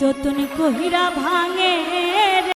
যতন কহিরা ভাঙে।